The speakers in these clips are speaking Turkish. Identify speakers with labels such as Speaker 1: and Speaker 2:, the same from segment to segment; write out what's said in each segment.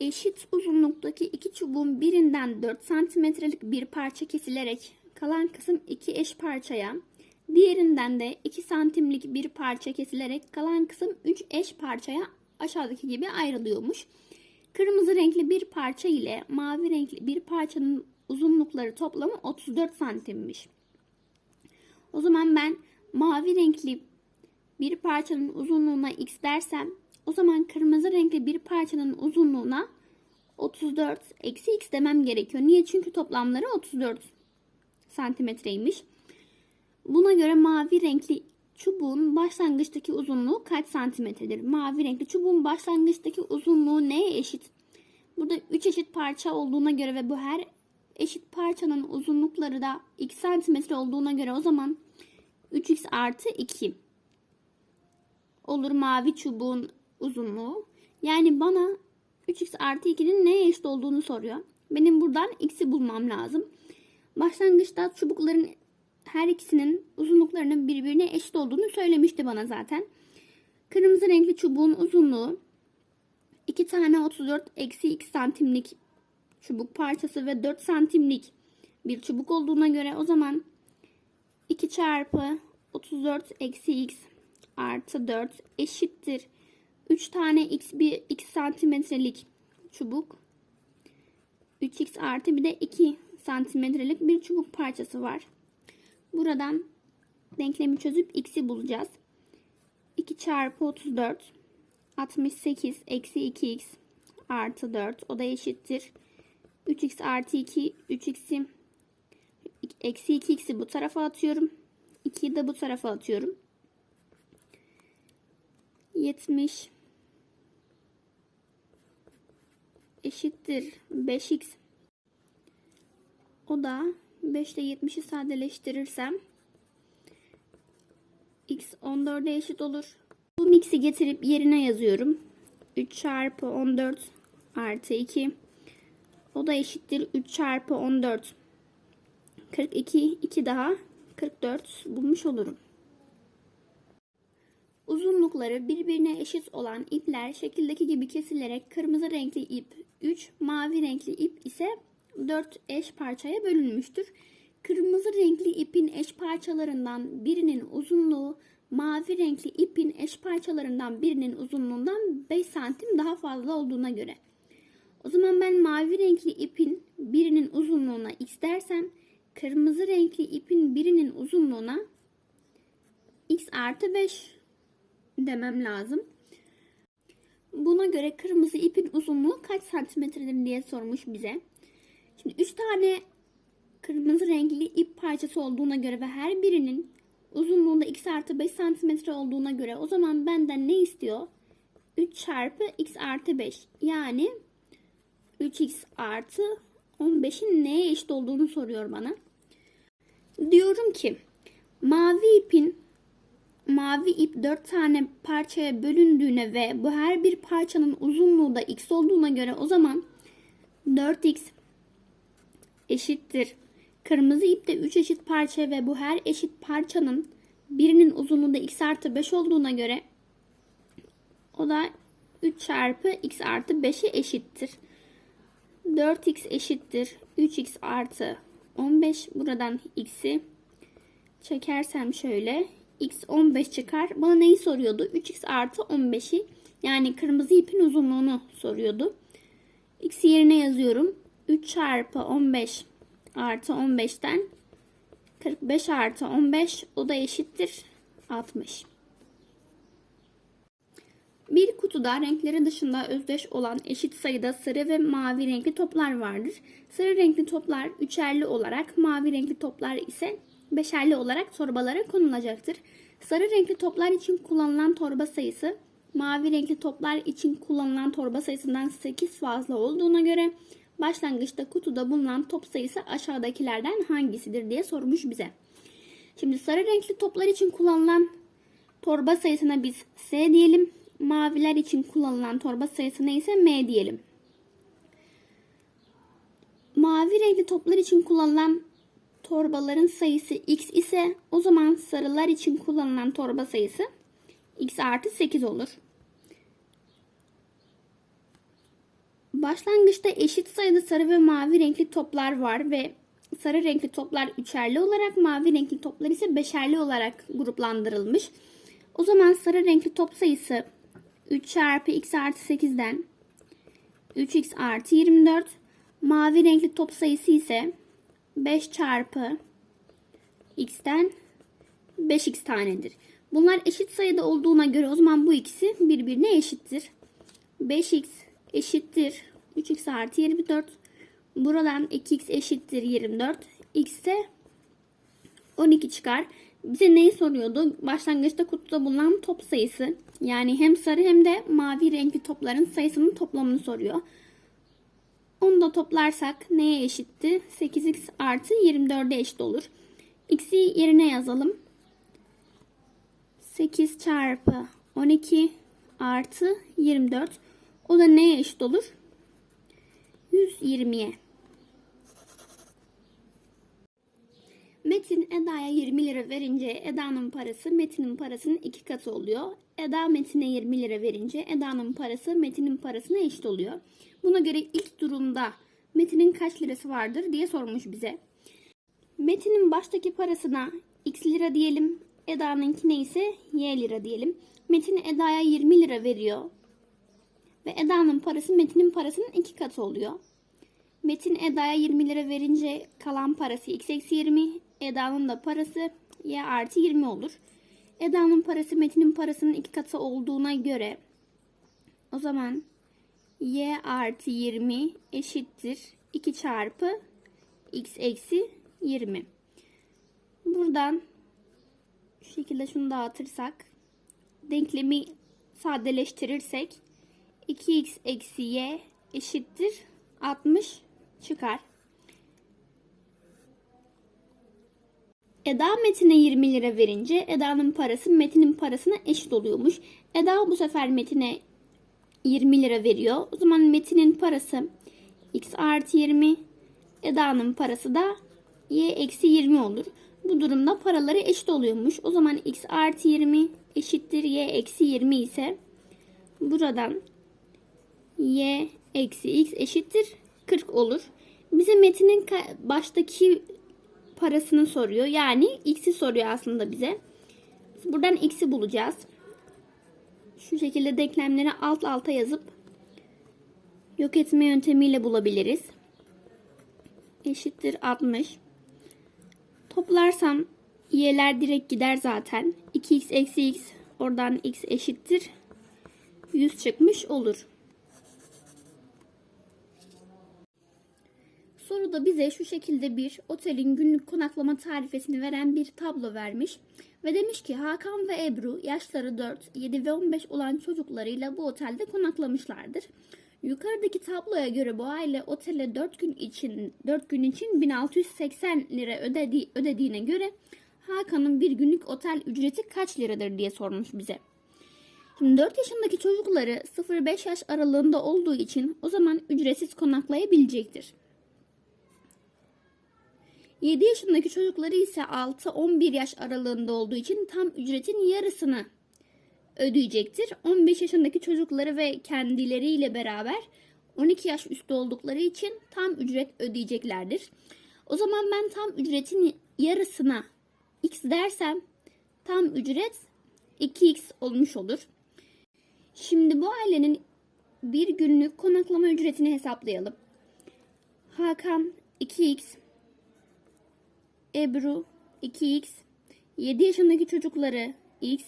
Speaker 1: Eşit uzunluktaki iki çubuğun birinden 4 santimetrelik bir parça kesilerek kalan kısım iki eş parçaya, diğerinden de 2 santimlik bir parça kesilerek kalan kısım 3 eş parçaya aşağıdaki gibi ayrılıyormuş. Kırmızı renkli bir parça ile mavi renkli bir parçanın uzunlukları toplamı 34 santimmiş. O zaman ben mavi renkli bir parçanın uzunluğuna x dersem o zaman kırmızı renkli bir parçanın uzunluğuna 34 eksi x demem gerekiyor. Niye? Çünkü toplamları 34 santimetreymiş. Buna göre mavi renkli çubuğun başlangıçtaki uzunluğu kaç santimetredir? Mavi renkli çubuğun başlangıçtaki uzunluğu neye eşit? Burada 3 eşit parça olduğuna göre ve bu her eşit parçanın uzunlukları da 2 santimetre olduğuna göre o zaman 3x artı 2 olur mavi çubuğun uzunluğu. Yani bana 3x artı 2'nin neye eşit olduğunu soruyor. Benim buradan x'i bulmam lazım. Başlangıçta çubukların her ikisinin uzunluklarının birbirine eşit olduğunu söylemişti bana zaten. Kırmızı renkli çubuğun uzunluğu 2 tane 34 eksi 2 santimlik çubuk parçası ve 4 santimlik bir çubuk olduğuna göre o zaman 2 çarpı 34 eksi x artı 4 eşittir. 3 tane x bir 2 santimetrelik çubuk. 3x artı bir de 2 santimetrelik bir çubuk parçası var. Buradan denklemi çözüp x'i bulacağız. 2 çarpı 34 68 eksi 2x artı 4 o da eşittir. 3x artı 2 3x'i eksi 2x'i bu tarafa atıyorum. 2'yi de bu tarafa atıyorum. 70 eşittir 5x. O da 5 ile 70'i sadeleştirirsem x 14'e eşit olur. Bu mix'i getirip yerine yazıyorum. 3 çarpı 14 artı 2. O da eşittir 3 çarpı 14. 42, 2 daha 44 bulmuş olurum. Uzunlukları birbirine eşit olan ipler şekildeki gibi kesilerek kırmızı renkli ip 3, mavi renkli ip ise 4 eş parçaya bölünmüştür. Kırmızı renkli ipin eş parçalarından birinin uzunluğu mavi renkli ipin eş parçalarından birinin uzunluğundan 5 santim daha fazla olduğuna göre. O zaman ben mavi renkli ipin birinin uzunluğuna x dersem kırmızı renkli ipin birinin uzunluğuna x artı 5 demem lazım. Buna göre kırmızı ipin uzunluğu kaç santimetredir diye sormuş bize. Şimdi 3 tane kırmızı renkli ip parçası olduğuna göre ve her birinin uzunluğunda x artı 5 santimetre olduğuna göre o zaman benden ne istiyor? 3 çarpı x artı 5 yani 3x artı 15'in neye eşit olduğunu soruyor bana. Diyorum ki mavi ipin mavi ip 4 tane parçaya bölündüğüne ve bu her bir parçanın uzunluğu da x olduğuna göre o zaman 4x eşittir. Kırmızı ip de 3 eşit parça ve bu her eşit parçanın birinin uzunluğu da x artı 5 olduğuna göre o da 3 çarpı x artı 5'e eşittir. 4x eşittir 3x artı 15. Buradan x'i çekersem şöyle x 15 çıkar. Bana neyi soruyordu? 3x artı 15'i yani kırmızı ipin uzunluğunu soruyordu. x yerine yazıyorum. 3 çarpı 15 artı 15'ten 45 artı 15 o da eşittir 60. Bir kutuda renkleri dışında özdeş olan eşit sayıda sarı ve mavi renkli toplar vardır. Sarı renkli toplar üçerli olarak, mavi renkli toplar ise beşerli olarak torbalara konulacaktır. Sarı renkli toplar için kullanılan torba sayısı, mavi renkli toplar için kullanılan torba sayısından 8 fazla olduğuna göre başlangıçta kutuda bulunan top sayısı aşağıdakilerden hangisidir diye sormuş bize. Şimdi sarı renkli toplar için kullanılan torba sayısına biz S diyelim. Maviler için kullanılan torba sayısı neyse M diyelim. Mavi renkli toplar için kullanılan torbaların sayısı X ise o zaman sarılar için kullanılan torba sayısı X artı 8 olur. Başlangıçta eşit sayıda sarı ve mavi renkli toplar var ve sarı renkli toplar üçerli olarak, mavi renkli toplar ise beşerli olarak gruplandırılmış. O zaman sarı renkli top sayısı 3 çarpı x artı 8'den 3x artı 24. Mavi renkli top sayısı ise 5 çarpı x'ten 5x tanedir. Bunlar eşit sayıda olduğuna göre o zaman bu ikisi birbirine eşittir. 5x eşittir 3x artı 24. Buradan 2x eşittir 24. x ise 12 çıkar. Bize neyi soruyordu? Başlangıçta kutuda bulunan top sayısı. Yani hem sarı hem de mavi renkli topların sayısının toplamını soruyor. Onu da toplarsak neye eşitti? 8x artı 24'e eşit olur. x'i yerine yazalım. 8 çarpı 12 artı 24. O da neye eşit olur? 120'ye. Metin Eda'ya 20 lira verince Eda'nın parası Metin'in parasının iki katı oluyor. Eda Metin'e 20 lira verince Eda'nın parası Metin'in parasına eşit oluyor. Buna göre ilk durumda Metin'in kaç lirası vardır diye sormuş bize. Metin'in baştaki parasına x lira diyelim. Eda'nınkine ise y lira diyelim. Metin Eda'ya 20 lira veriyor. Ve Eda'nın parası Metin'in parasının iki katı oluyor. Metin Eda'ya 20 lira verince kalan parası x eksi 20. Eda'nın da parası y artı 20 olur. Eda'nın parası Metin'in parasının iki katı olduğuna göre o zaman y artı 20 eşittir 2 çarpı x eksi 20. Buradan şu şekilde şunu dağıtırsak denklemi sadeleştirirsek 2x eksi y eşittir 60 çıkar. Eda Metin'e 20 lira verince Eda'nın parası Metin'in parasına eşit oluyormuş. Eda bu sefer Metin'e 20 lira veriyor. O zaman Metin'in parası x artı 20, Eda'nın parası da y eksi 20 olur. Bu durumda paraları eşit oluyormuş. O zaman x artı 20 eşittir y eksi 20 ise buradan y eksi x eşittir 40 olur. Bize Metin'in baştaki parasını soruyor. Yani x'i soruyor aslında bize. Buradan x'i bulacağız. Şu şekilde denklemleri alt alta yazıp yok etme yöntemiyle bulabiliriz. Eşittir 60. Toplarsam y'ler direkt gider zaten. 2x eksi x oradan x eşittir 100 çıkmış olur. Soruda bize şu şekilde bir otelin günlük konaklama tarifesini veren bir tablo vermiş ve demiş ki Hakan ve Ebru yaşları 4, 7 ve 15 olan çocuklarıyla bu otelde konaklamışlardır. Yukarıdaki tabloya göre bu aile otele 4 gün için 4 gün için 1680 lira ödedi, ödediğine göre Hakan'ın bir günlük otel ücreti kaç liradır diye sormuş bize. Şimdi 4 yaşındaki çocukları 0-5 yaş aralığında olduğu için o zaman ücretsiz konaklayabilecektir. 7 yaşındaki çocukları ise 6-11 yaş aralığında olduğu için tam ücretin yarısını ödeyecektir. 15 yaşındaki çocukları ve kendileriyle beraber 12 yaş üstü oldukları için tam ücret ödeyeceklerdir. O zaman ben tam ücretin yarısına x dersem tam ücret 2x olmuş olur. Şimdi bu ailenin bir günlük konaklama ücretini hesaplayalım. Hakan 2x, Ebru 2x, 7 yaşındaki çocukları x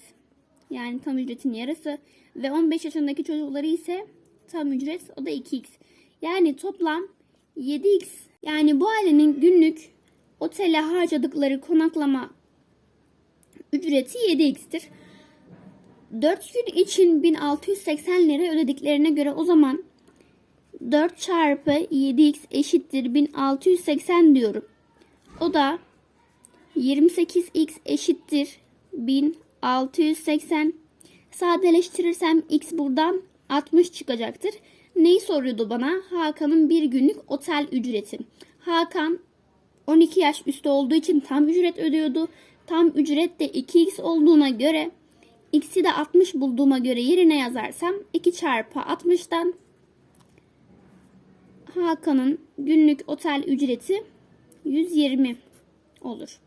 Speaker 1: yani tam ücretin yarısı ve 15 yaşındaki çocukları ise tam ücret o da 2x. Yani toplam 7x yani bu ailenin günlük otele harcadıkları konaklama ücreti 7x'tir. 4 gün için 1680 lira ödediklerine göre o zaman 4 çarpı 7x eşittir 1680 diyorum. O da 28x eşittir 1680. Sadeleştirirsem x buradan 60 çıkacaktır. Neyi soruyordu bana? Hakan'ın bir günlük otel ücreti. Hakan 12 yaş üstü olduğu için tam ücret ödüyordu. Tam ücret de 2x olduğuna göre x'i de 60 bulduğuma göre yerine yazarsam 2 çarpı 60'dan Hakan'ın günlük otel ücreti 120 olur.